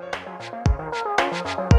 Música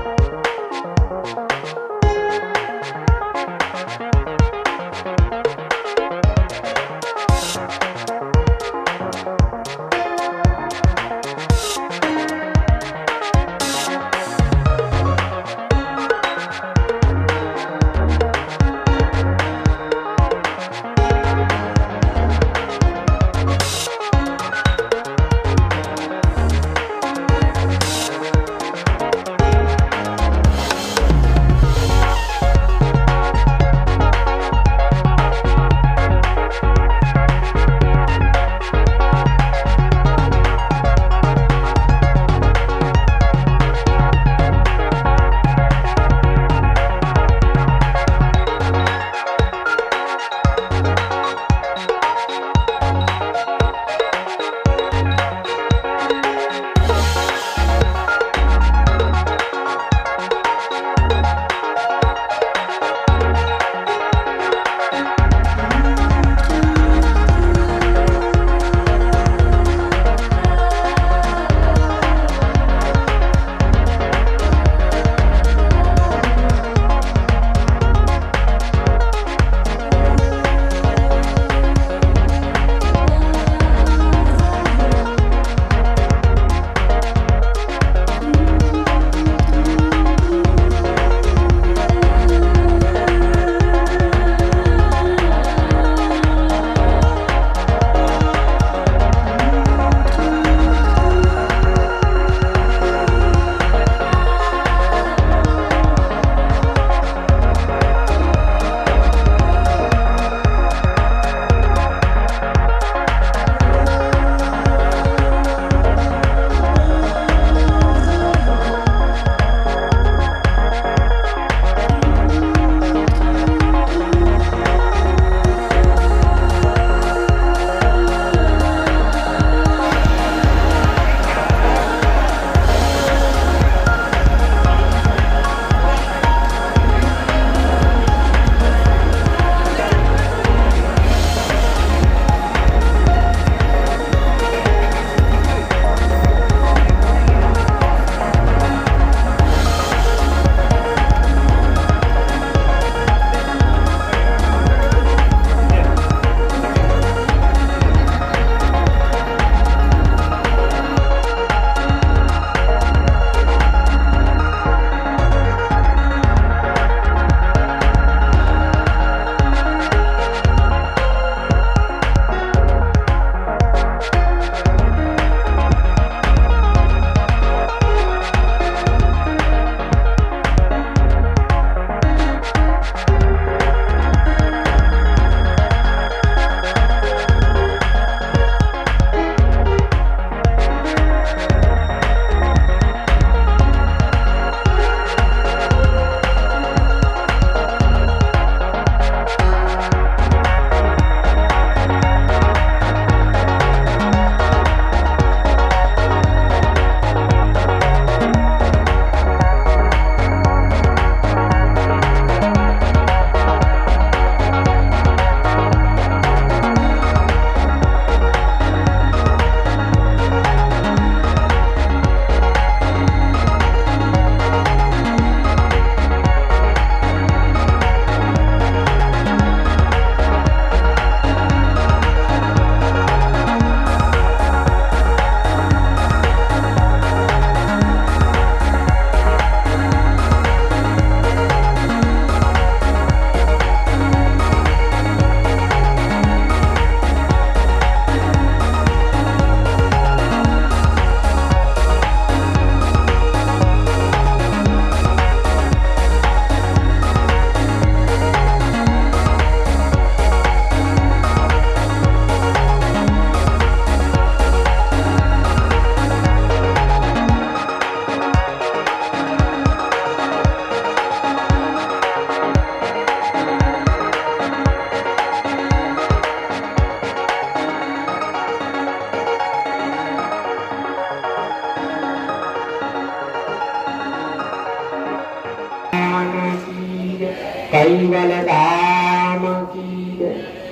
Kaival ધામ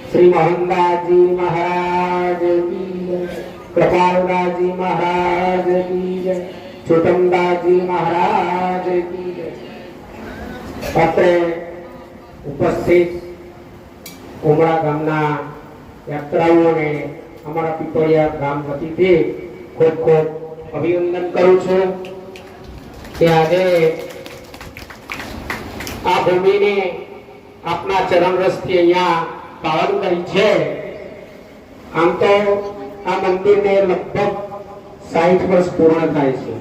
શ્રી મોહનદાસજી મહારાજ કી મહારાજ કી. છોટમદાસજી મહારાજ કી. અત્રે ઉપસ્થિત ઉમરા ગામના યાત્રાઓને અમારા પીપળિયા ગામ વતીથી ખૂબ ખૂબ અભિનંદન કરું છું કે આજે આ ભૂમિને આપના ચરણ રસથી અહીંયા પાવન કરી છે. આમ તો આ મંદિરને લગભગ સાહીઠ વર્ષ પૂર્ણ થાય છે.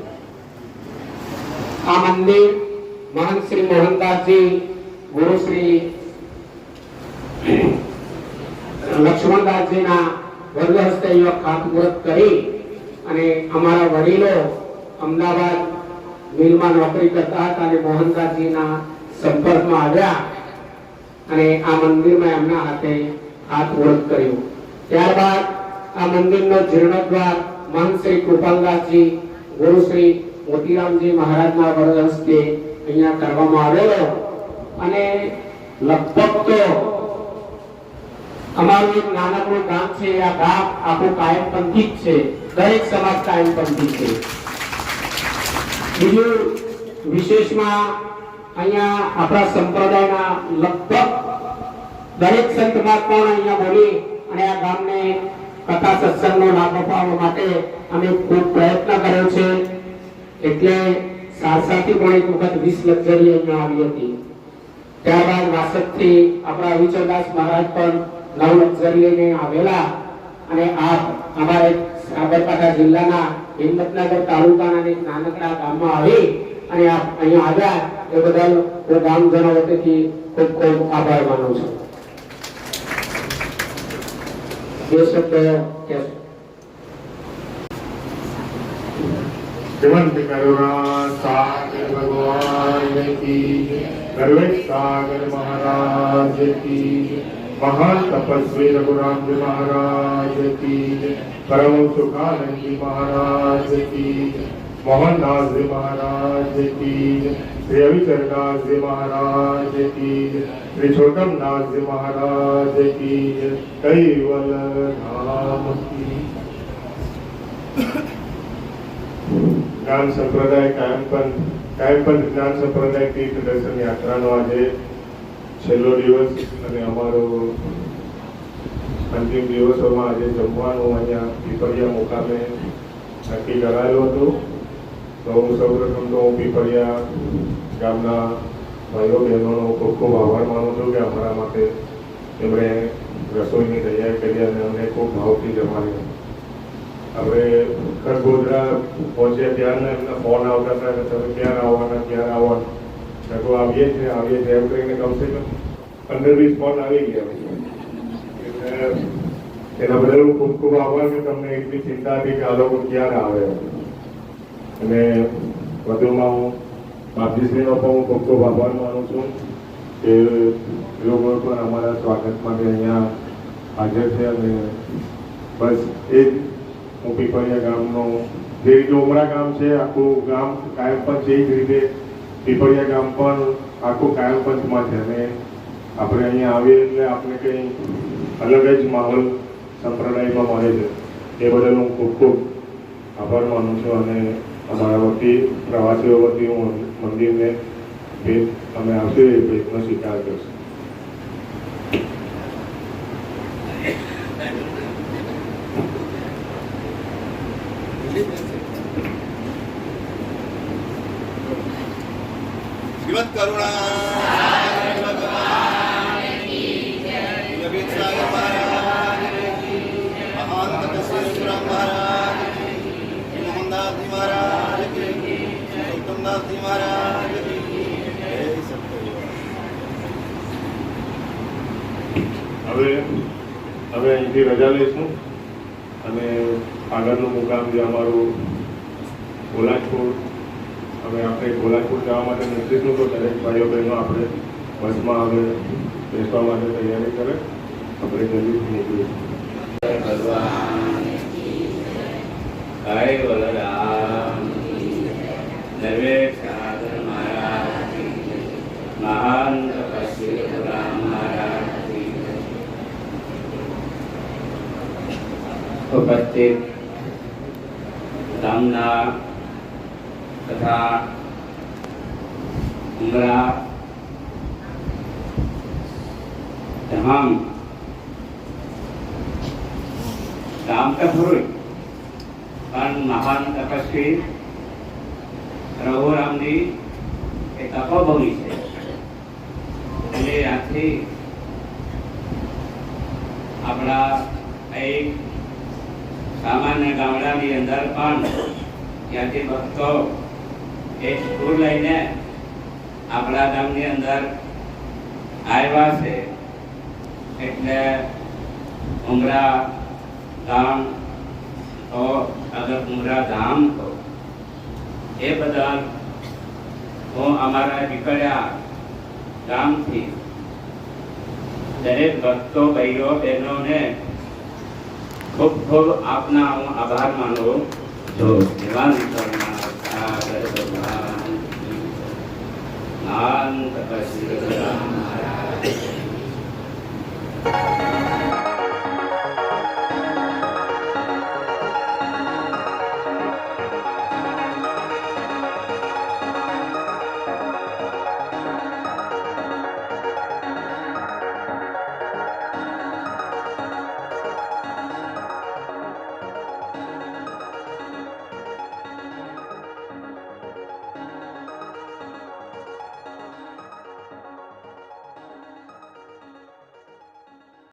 આ મંદિર મહંત શ્રી મોહનદાસજી, ગુરુ શ્રી લક્ષ્મણદાસજીના વર્ગ હસ્તે અહીંયા ખાતમુહૂર્ત કરી અને અમારા વડીલો અમદાવાદ મિલમાં નોકરી કરતા હતા અને મોહનદાસજીના સંપર્કમાં આવ્યા અને આ મંદિરમાં એમના હાથે ખાતમુહૂર્ત કર્યો. ત્યારબાદ આ મંદિરનો જીર્ણોદ્વાર મહંત શ્રી કૃપાલદાસજી, ગુરુ શ્રી મોતીરામજી મહારાજના વરદ અહીંયા કરવામાં આવેલો. અને લગભગ તો અમારું એક નાનકડું ગામ છે, આ ગામ આખું કાયમપંથી જ છે, દરેક સમાજ કાયમપંથી છે. બીજું વિશેષમાં અહીંયા આપણા સંપ્રદાયના લગભગ દરેક સંત મહાત્માઓ અહીંયા બોલી અને આ ગામને કથા સત્સંગનો લાભ અપાવવા માટે અમે ખૂબ પ્રયત્ન કર્યો છે. એટલે સારસાથી પણ એક વખત વીસ લક્ઝરી અહીંયા આવી હતી. ત્યારબાદ વાસદથી આપણા વિચલદાસ મહારાજ પણ નવ લક્ઝરી લઈને આવેલા અને આ અમારે સાબરકાંઠા જિલ્લાના હિંમતનગર તાલુકાના નાનકડા ગામમાં આવી અને અહીંયા આવ્યા એ બદલ હું ગામજનો વતીથી ખૂબ ખૂબ આભાર માનું છું. બે શબ્દ કહેશો શ્રીમંત કરુણા સાગર ભગવાન કી ગર્વેશ સાગર મહારાજ કી મહાન તપસ્વી રઘુરામજી મહારાજ કી પરમ સુખાનંદજી મહારાજ કી મોહનદાસજી મહારાજ કી રવિચરદાસજી મહારાજ કી શ્રી છોટમદાસજી મહારાજ કી કૈવલ ધામ જ્ઞાન સંપ્રદાય કાયમપંથ કાયમપંથ જ્ઞાન સંપ્રદાય તીર્થ દર્શન યાત્રાનો આજે છેલ્લો દિવસ અને અમારો અંતિમ દિવસોમાં આજે જમવાનું અહીંયા પીપળિયા મુકામે નક્કી કરાયેલું હતું. તો હું સૌપ્રથમ તો પીપળિયા ગામના ભાઈઓ, બહેનોનો ખૂબ ખૂબ આભાર માનું છું કે અમારા માટે એમણે રસોઈની તૈયારી કરી અને અમને ખૂબ ભાવથી જમાડી. આપણે ખરગોદરા પહોંચ્યા ત્યારના એમના ફોન આવતા હતા કે તમે ક્યારે આવવાના ક્યારે આવવાના? કહું આવીએ છીએ આવીએ છીએ એમ કરીને કમસે કમ પંદર વીસ ફોન આવી ગયા એટલે એના બદલ હું ખૂબ ખૂબ આભાર કે તમને એટલી ચિંતા હતી કે આ લોકો ક્યારે આવે? અને વધુમાં હું બાપજીશ્રીનો પણ હું ખૂબ ખૂબ આભાર માનું છું કે એ લોકો પણ અમારા સ્વાગત માટે અહીંયા હાજર છે અને બસ એ જ હું પીપળિયા ગામનો જે રીતે ઉમરા ગામ છે, આખું ગામ કાયમ પંચ એ જ રીતે પીપળિયા ગામ પણ આખું કાયમ પંચમાં છે અને આપણે અહીંયા આવીએ એટલે આપણે કંઈ અલગ જ માહોલ સંપ્રદાયમાં મળે છે. એ બદલ હું ખૂબ ખૂબ આભાર માનું છું અને અમારા વતી પ્રવાસીઓ વતી હું મંદિરને ભેટ અમે આવશે એ ભેટનો સ્વીકાર કરશું શ્રીમદ કરુણા નવીન સાગર મહારાજ મહાન તપસ્વી રઘુરામ મહારાજ મોહનદાસજી મહારાજ ગૌતમદાસજી મહારાજ જય સત્યનારાયણ. હવે હવે રજા લઈશું અને આગળનું મુકામ જે અમારું કોલાજપુર હવે આપણે કોલાજપુર જવા માટે નીકળીશું તો દરેક ભાઈઓ બહેનો આપણે બસમાં હવે બેસવા માટે તૈયારી કરે, આપણે જલ્દીથી નીકળીશું. મહાન તપસ્વી રામ મહારાજ ઉપસ્થિત ગામના તથા ઉમરા તમામ ગામ તો ખરું પણ મહાન તપસ્વી રઘુરામની એ તપોભૂમિ છે. એટલે આથી આપણા એક સામાન્ય ગામડાની અંદર પણ ત્યાંથી ભક્તો એક સ્કૂલ લઈને આપણા ગામની અંદર આવ્યા છે. એટલે ઉમરા ગામ તો અગર ઉમરા ધામ તો એ બદલ હું અમારા નીકળ્યા ગામથી દરેક ભક્તો, ભાઈઓ, બહેનોને ખૂબ ખૂબ આપના હું આભાર માનું છું. ભગવાન.